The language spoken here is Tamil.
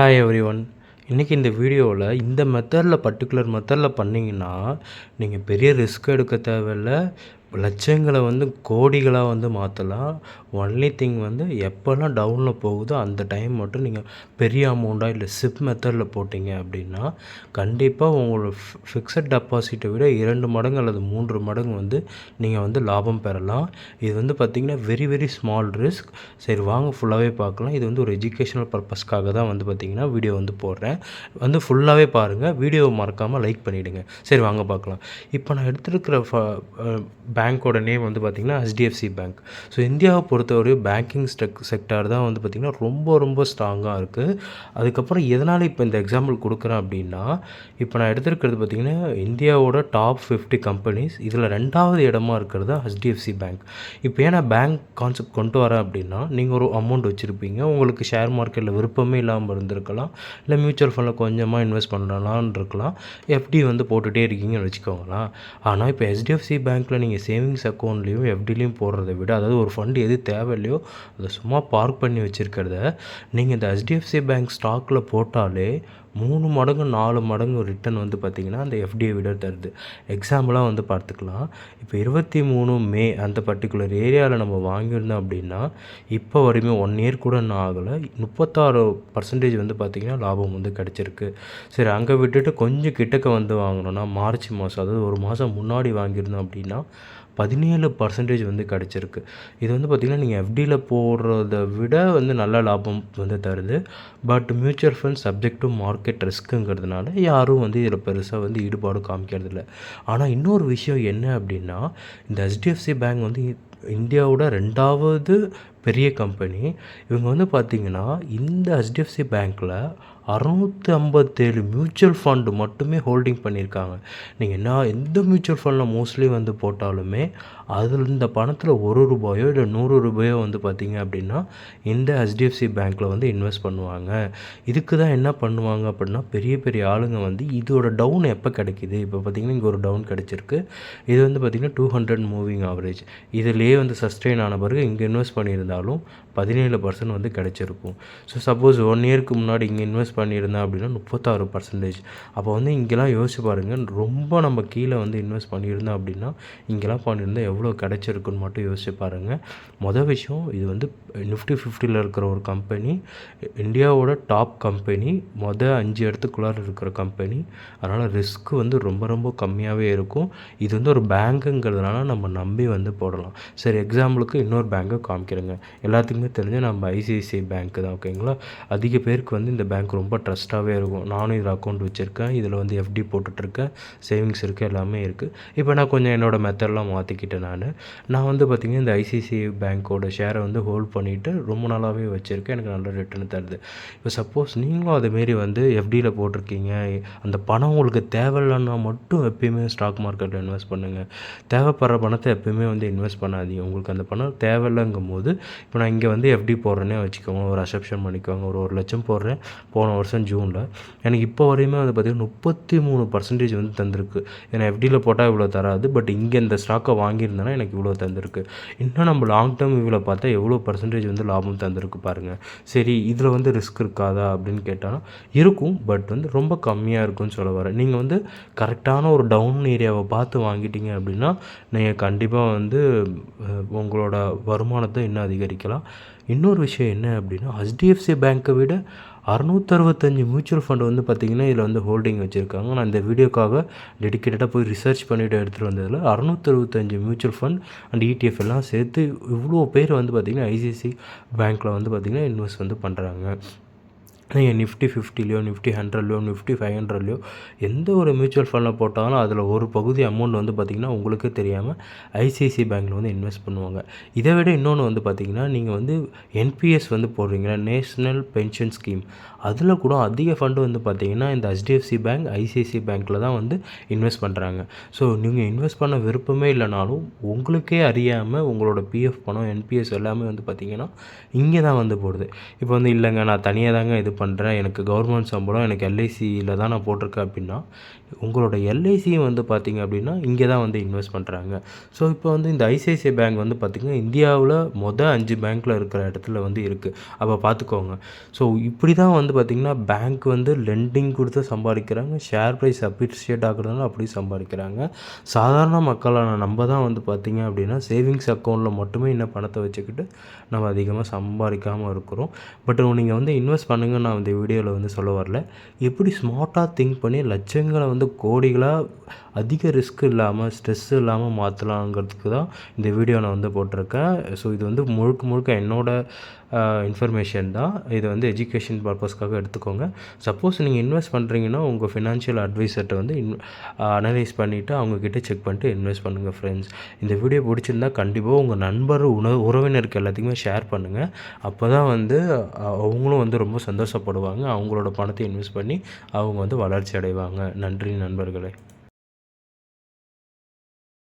ஹாய் எவ்ரி ஒன் இன்றைக்கி இந்த வீடியோவில் இந்த மெத்தடில் பர்டிகுலர் மெத்தடில் பண்ணிங்கன்னா நீங்கள் பெரிய ரிஸ்க் எடுக்க தேவையில்ல. லட்சங்களை வந்து கோடிகளாக வந்து மாற்றலாம். ஒன்லி திங் வந்து எப்போல்லாம் டவுனில் போகுதோ அந்த டைம் மட்டும் நீங்கள் பெரிய அமௌண்ட்டாக இல்லை சிப் மெத்தடில் போட்டிங்க அப்படின்னா கண்டிப்பாக உங்களோட ஃபிக்ஸட் டெபாசிட்டை விட இரண்டு மடங்கு அல்லது மூன்று மடங்கு வந்து நீங்கள் வந்து லாபம் பெறலாம். இது வந்து பார்த்திங்கன்னா வெரி வெரி ஸ்மால் ரிஸ்க் சரி வாங்க ஃபுல்லாகவே பார்க்கலாம். இது வந்து ஒரு எஜுகேஷனல் பர்பஸ்க்காக தான் வந்து பார்த்திங்கன்னா வீடியோ வந்து போடுறேன். வந்து ஃபுல்லாகவே பாருங்கள் வீடியோவை மறக்காமல் லைக் பண்ணிவிடுங்க சரி வாங்க பார்க்கலாம். இப்போ நான் எடுத்துருக்கிற பேங்க்கோட நேம் வந்து பார்த்திங்கன்னா ஹெச்டிஎஃப்சி பேங்க் ஸோ இந்தியாவை பொறுத்தவரையும் பேங்கிங் ஸ்டெக் செக்டார் தான் வந்து பார்த்திங்கன்னா ரொம்ப ரொம்ப ஸ்ட்ராங்காக இருக்குது அதுக்கப்புறம் எதனால் இப்போ இந்த எக்ஸாம்பிள் கொடுக்குறேன் அப்படின்னா இப்போ நான் எடுத்திருக்கிறது பார்த்திங்கன்னா இந்தியாவோட டாப் ஃபிஃப்டி கம்பெனிஸ் இதில் ரெண்டாவது இடமா இருக்கிறது ஹெச்டிஎஃப்சி பேங்க் இப்போ ஏன்னா பேங்க் கான்செப்ட் கொண்டு வரேன் அப்படின்னா நீங்கள் ஒரு அமௌண்ட் வச்சுருப்பீங்க. உங்களுக்கு ஷேர் மார்க்கெட்டில் விருப்பமே இல்லாமல் இருந்திருக்கலாம். இல்லை மியூச்சுவல் ஃபண்டில் கொஞ்சமாக இன்வெஸ்ட் பண்ணலான்னு இருக்கலாம். எஃப்டி வந்து போட்டுகிட்டே இருக்கீங்கன்னு வச்சுக்கோங்களேன். ஆனால் இப்போ ஹெச்டிஎஃப்சி பேங்க்கில் நீங்கள் சேவிங்ஸ் அக்கௌண்ட்லேயும் எஃப்டிலையும் போடுறத விட அதாவது ஒரு ஃபண்டு எது தேவையில்லையோ அதை சும்மா பார்க் பண்ணி வச்சுருக்கிறத நீங்கள் இந்த ஹெச்டிஎஃப்சி பேங்க் ஸ்டாக்கில் போட்டாலே மூணு மடங்கு நாலு மடங்கு ரிட்டர்ன் வந்து பார்த்திங்கன்னா அந்த எஃப்டியை விட தருது. எக்ஸாம்பிளாக வந்து பார்த்துக்கலாம். இப்போ இருபத்தி மூணு மே அந்த பர்டிகுலர் ஏரியாவில் நம்ம வாங்கியிருந்தோம் அப்படின்னா இப்போ வரையுமே ஒன் இயர் கூட இன்னும் ஆகலை. முப்பத்தாறு பர்சன்டேஜ் வந்து பார்த்திங்கன்னா லாபம் வந்து கிடச்சிருக்கு. சரி அங்கே விட்டுட்டு கொஞ்சம் கிட்டக்க வந்து வாங்கினோன்னா மார்ச் மாதம் அதாவது ஒரு மாதம் முன்னாடி வாங்கியிருந்தோம் அப்படின்னா பதினேழு பர்சன்டேஜ் வந்து கிடச்சிருக்கு. இது வந்து பார்த்திங்கன்னா நீங்கள் எஃப்டியில் போடுறத விட வந்து நல்ல லாபம் வந்து தருது. But mutual fund subject to market ரிஸ்க்குங்கிறதுனால யாரும் வந்து இதில் பெருசாக வந்து ஈடுபாடு காமிக்கிறதில்ல. ஆனால் இன்னொரு விஷயம் என்ன அப்படின்னா இந்த ஹெச்டிஎஃப்சி பேங்க் வந்து இந்தியாவோட ரெண்டாவது பெரிய கம்பெனி இவங்க வந்து பார்த்திங்கன்னா இந்த ஹெச்டிஎஃப்சி பேங்க்கில் அறநூற்றி ஐம்பத்தேழு மியூச்சுவல் ஃபண்டு மட்டுமே ஹோல்டிங் பண்ணியிருக்காங்க. நீங்கள் என்ன எந்த மியூச்சுவல் ஃபண்டில் மோஸ்ட்லி வந்து போட்டாலுமே அதில் இந்த பணத்தில் ஒரு ரூபாயோ இல்லை நூறு ரூபாயோ வந்து பார்த்திங்க அப்படின்னா இந்த ஹெச்டிஎஃப்சி பேங்க்கில் வந்து இன்வெஸ்ட் பண்ணுவாங்க. இதுக்கு தான் என்ன பண்ணுவாங்க அப்படின்னா பெரிய பெரிய ஆளுங்க வந்து இதோட டவுன் எப்போ கிடைக்கிது? இப்போ பார்த்திங்கன்னா இங்கே ஒரு டவுன் கிடச்சிருக்கு. இது வந்து பார்த்திங்கன்னா டூ ஹண்ட்ரட் மூவிங் ஆவரேஜ் இதிலேயே வந்து சஸ்டெயின் ஆன பிறகு இங்கே இன்வெஸ்ட் பண்ணியிருந்தாலும் பதினேழு பர்சன்ட் வந்து கிடச்சிருக்கும். ஸோ சப்போஸ் ஒன் இயருக்கு முன்னாடி இங்கே இன்வெஸ்ட் பண்ணியிருந்தேன் அப்படின்னா முப்பத்தாறு பர்சன்டேஜ் அப்போ வந்து இங்கெல்லாம் யோசிச்சு பாருங்கள் ரொம்ப நம்ம கீழே வந்து இன்வெஸ்ட் பண்ணியிருந்தோம் அப்படின்னா இங்கெல்லாம் பண்ணியிருந்தால் எவ்வளோ கிடச்சிருக்குன்னு மட்டும் யோசிச்சு பாருங்கள் மொதல் விஷயம் இது வந்து நிஃப்டி ஃபிஃப்டியில் இருக்கிற ஒரு கம்பெனி இந்தியாவோட டாப் கம்பெனி மொதல் அஞ்சு இடத்துக்குள்ளார இருக்கிற கம்பெனி அதனால் ரிஸ்க் வந்து ரொம்ப ரொம்ப கம்மியாகவே இருக்கும். இது வந்து ஒரு பேங்க்குங்கிறதுனால நம்ம நம்பி வந்து போடலாம். சரி எக்ஸாம்பிளுக்கு இன்னொரு பேங்க்கை காமிக்கிறேங்க. எல்லாத்துக்குமே தெரிஞ்ச நம்ம ஐசிஐசிஐ பேங்க்கு தான் ஓகேங்களா அதிக பேருக்கு வந்து இந்த பேங்க் ரொம்ப ட்ரஸ்ட்டாகவே இருக்கும். நானும் இதில் அக்கௌண்ட் வச்சுருக்கேன். இதில் வந்து எஃப்டி போட்டுட்ருக்கேன். சேவிங்ஸ் இருக்குது எல்லாமே இருக்குது இப்போ நான் கொஞ்சம் என்னோடய மெத்தட்லாம் மாற்றிக்கிட்டேன் நான். நான் வந்து பார்த்திங்கன்னா இந்த ஐசிசி பேங்க்கோட ஷேரை வந்து ஹோல்ட் பண்ணிவிட்டு ரொம்ப நாளாகவே வச்சுருக்கேன். எனக்கு நல்ல ரிட்டர்ன் தருது. இப்போ சப்போஸ் நீங்களும் அதுமாரி வந்து எஃப்டியில் போட்டிருக்கீங்க. அந்த பணம் உங்களுக்கு தேவையில்லைன்னா மட்டும் எப்பயுமே ஸ்டாக் மார்க்கெட்டில் இன்வெஸ்ட் பண்ணுங்கள் தேவைப்படுற பணத்தை எப்பயுமே வந்து இன்வெஸ்ட் பண்ணாதீங்க. உங்களுக்கு அந்த பணம் தேவையில்லைங்கும் போது இப்போ நான் இங்கே வந்து எஃப்டி போடுறேன்னே வச்சுக்கோங்க. ஒரு அசப்ஷன் பண்ணிக்கோங்க. ஒரு ஒரு லட்சம் போடுறேன். போன வருஷம் ஜூனில். எனக்கு இப்போ வரையுமே வந்து பார்த்திங்கன்னா முப்பத்தி மூணு பர்சன்டேஜ் வந்து தந்திருக்கு. ஏன்னா எஃப்டியில் போட்டால் இவ்வளோ தராது. பட் இங்கே இந்த ஸ்டாக்கை வாங்கியிருந்தேன்னா எனக்கு இவ்வளோ தந்திருக்கு. இன்னும் நம்ம லாங் டேர்ம் இவ்வளோ பார்த்தா எவ்வளோ பர்சன்டேஜ் வந்து லாபம் தந்திருக்கு பாருங்கள் சரி இதில் வந்து ரிஸ்க் இருக்காதா அப்படின்னு கேட்டால் இருக்கும். பட் வந்து ரொம்ப கம்மியாக இருக்கும்னு சொல்ல வரேன் நீங்கள் வந்து கரெக்டான ஒரு டவுன் ஏரியாவை பார்த்து வாங்கிட்டீங்க அப்படின்னா நீங்கள் கண்டிப்பாக வந்து உங்களோட வருமானத்தை இன்னும் அதிகரிக்கலாம். இன்னொரு விஷயம் என்ன அப்படின்னா ஹெச்டிஎஃப்சி பேங்க்கை விட அறநூற்றறுபத்தஞ்சி மியூச்சுவல் ஃபண்ட் வந்து பார்த்திங்கன்னா இதில் வந்து ஹோல்டிங் வச்சுருக்காங்க. நான் இந்த வீடியோக்காக டெடிக்கேட்டடாக போய் ரிசர்ச் பண்ணிவிட்டு எடுத்துகிட்டு வந்ததில் அறுநூத்தறுபத்தஞ்சு மியூச்சுவல் ஃபண்ட் அண்ட் இடிஎஃப் எல்லாம் சேர்த்து இவ்வளோ பேர் வந்து பார்த்திங்கன்னா ஐசிஐசி பேங்க்கில் வந்து பார்த்திங்கன்னா இன்வெஸ்ட் வந்து பண்ணுறாங்க நீங்கள் நிஃப்டி ஃபிஃப்டிலையோ நிஃப்டி ஹண்ட்ரட்லையோ நிஃப்டி ஃபைவ் ஹண்ட்ரட்லையோ எந்த ஒரு மியூச்சுவல் ஃபண்டில் போட்டாலும் அதில் ஒரு பகுதி அமௌண்ட் வந்து பார்த்திங்கன்னா உங்களுக்கே தெரியாமல் ஐசிஐசி பேங்க்கில் வந்து இன்வெஸ்ட் பண்ணுவாங்க. இதை விட இன்னொன்று வந்து பார்த்திங்கன்னா நீங்கள் வந்து என்பிஎஸ் வந்து போடுறீங்களா நேஷ்னல் பென்ஷன் ஸ்கீம் அதில் கூட அதிக ஃபண்டு வந்து பார்த்திங்கன்னா இந்த ஹெச்டிஎஃப்சி பேங்க் ஐசிஐசி பேங்க்கில் தான் வந்து இன்வெஸ்ட் பண்ணுறாங்க ஸோ நீங்கள் இன்வெஸ்ட் பண்ண விருப்பமே இல்லைனாலும் உங்களுக்கே அறியாமல் உங்களோட பிஎஃப் பணம் என்பிஎஸ் எல்லாமே வந்து பார்த்திங்கன்னா இங்கே தான் வந்து போடுது. இப்போ வந்து இல்லைங்க நான் தனியாக தாங்க இது பண்ணுறேன் எனக்கு கவர்மெண்ட் சம்பளம் எனக்கு எல்ஐசியில் தான் நான் போட்டிருக்கேன் அப்படின்னா உங்களோட எல்ஐசியும் வந்து பார்த்தீங்க அப்படின்னா இங்கே தான் வந்து இன்வெஸ்ட் பண்ணுறாங்க ஸோ இப்போ வந்து இந்த ஐசிஐசிஐ பேங்க் வந்து பார்த்திங்கன்னா இந்தியாவில் மொதல் அஞ்சு பேங்க்கில் இருக்கிற இடத்துல வந்து இருக்குது அப்போ பார்த்துக்கோங்க ஸோ இப்படி தான் வந்து பார்த்திங்கன்னா பேங்க் வந்து லெண்டிங் கொடுத்து சம்பாதிக்கிறாங்க. ஷேர் ப்ரைஸ் அப்ரிஷியேட் ஆகுறதுனால அப்படி சம்பாதிக்கிறாங்க. சாதாரண மக்களான நம்ம தான் வந்து பார்த்திங்க அப்படின்னா சேவிங்ஸ் அக்கௌண்ட்டில் மட்டுமே இன்னும் பணத்தை வச்சுக்கிட்டு நம்ம அதிகமாக சம்பாதிக்காமல் இருக்கிறோம். பட் நீங்கள் வந்து இன்வெஸ்ட் பண்ணுங்கன்னா நான் இந்த வீடியோவில் வந்து சொல்ல வரல. எப்படி ஸ்மார்ட்டாக திங்க் பண்ணி லட்சங்களை வந்து கோடிகளாக அதிக ரிஸ்க் இல்லாமல் ஸ்ட்ரெஸ் இல்லாமல் மாற்றலாங்கிறதுக்கு தான் இந்த வீடியோ நான் வந்து போட்டிருக்கேன். ஸோ இது வந்து முழுக்க முழுக்க என்னோடய இன்ஃபர்மேஷன் தான். இது வந்து எஜுகேஷன் பர்பஸ்க்காக எடுத்துக்கோங்க. சப்போஸ் நீங்கள் இன்வெஸ்ட் பண்ணுறீங்கன்னா உங்கள் ஃபினான்ஷியல் அட்வைசர்கிட்ட வந்து இன் அனலைஸ் பண்ணிவிட்டு அவங்கக்கிட்ட செக் பண்ணிட்டு இன்வெஸ்ட் பண்ணுங்கள் ஃப்ரெண்ட்ஸ் இந்த வீடியோ பிடிச்சிருந்தா கண்டிப்பாக உங்கள் நண்பர் உணவு உறவினருக்கு எல்லாத்துக்குமே ஷேர் பண்ணுங்கள் அப்போ தான் வந்து அவங்களும் வந்து ரொம்ப சந்தோஷப்படுவாங்க. அவங்களோட பணத்தை இன்வெஸ்ட் பண்ணி அவங்க வந்து வளர்ச்சி அடைவாங்க. நன்றி நண்பர்களே.